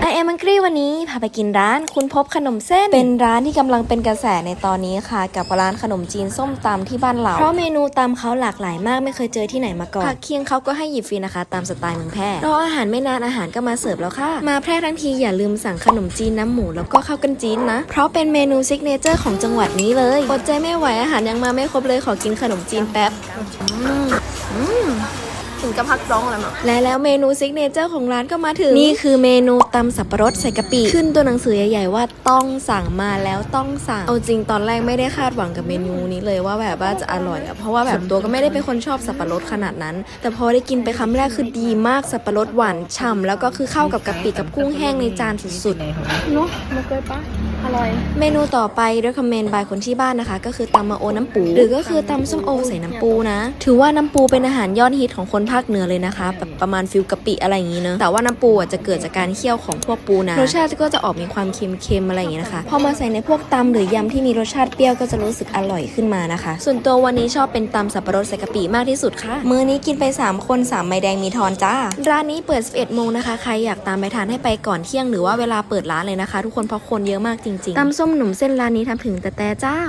ไอเอ็มมังกรีวันนี้พาไปกินร้านคุณพบขนมเส้น เป็นร้านที่กำลังเป็นกระแสในตอนนี้ค่ะ กับร้านขนมจีนส้มตำที่บ้านเราเพราะเมนูตำเขาหลากหลายมากไม่เคยเจอที่ไหนมาก่อนผักเคียงเขาก็ให้หยิบฟรีนะคะ ตามสไตล์เมืองแพร่รออาหารไม่นานอาหารก็มาเสิร์ฟแล้วค่ะ มาแพร่ทั้งทีอย่าลืมสั่งขนมจีนน้ำหมูแล้วก็ข้าวกันจีนนะ เพราะเป็นเมนูซิกเนเจอร์ของจังหวัดนี้เลยอดใจไม่ไหวอาหารยังมาไม่ครบเลยขอกินขนมจีนแป๊บอืมอืม ถึงจะพักร้องแล้วมั้งและแล้วเมนูซิกเนเจอร์ของร้านก็มาถึง นี่คือเมนูตำสับปะรดใส่กะปิ ขึ้นตัวหนังสือใหญ่ๆว่าต้องสั่งมาแล้วต้องสั่ง เอาจริงตอนแรกไม่ได้คาดหวังกับเมนูนี้เลยว่าแบบว่าจะอร่อยอะเพราะว่าแบบตัวก็ไม่ได้เป็นคนชอบสับปะรดขนาดนั้น แต่พอได้กินไปคำแรกคือดีมากสับปะรดหวานฉ่ำแล้วก็คือเข้ากับกะปิกับกุ้งแห้งในจานสุดๆเนาะมาเคยปะอร่อย เมนูต่อไป recommend by คนที่บ้านนะคะ ก็คือตำมะโอน้ำปู หรือก็คือตำส้มโอใส่น้ำปูนะ ถือว่าน้ำปูเป็นอาหารยอดฮิตของคนภาคเหนือเลยนะคะแบบประมาณฟิลกะปิอะไรอย่างนี้เนอะแต่ว่าน้ำปูอะจะเกิดจากการเคี่ยวของพวกปูนารสชาติก็จะออกมีความเค็มๆอะไรอย่างนี้นะคะพอมาใส่ในพวกตำหรือยำที่มีรสชาติเปรี้ยวก็จะรู้สึกอร่อยขึ้นมานะคะ ส่วนตัววันนี้ชอบเป็นตำสับปะรดใส่กะปิมากที่สุดค่ะมื้อนี้กินไป 3 คน 3 ใบแดงมีทอนจ้า ร้านนี้เปิด 11โมงนะคะ ใครอยากตามไปทานให้ไปก่อนเที่ยงหรือว่าเวลาเปิดร้านเลยนะคะ ทุกคนเพราะคนเยอะมากจริงๆตำส้มหนุ่มเส้นร้านนี้ทำถึงแต่แต่เจ้า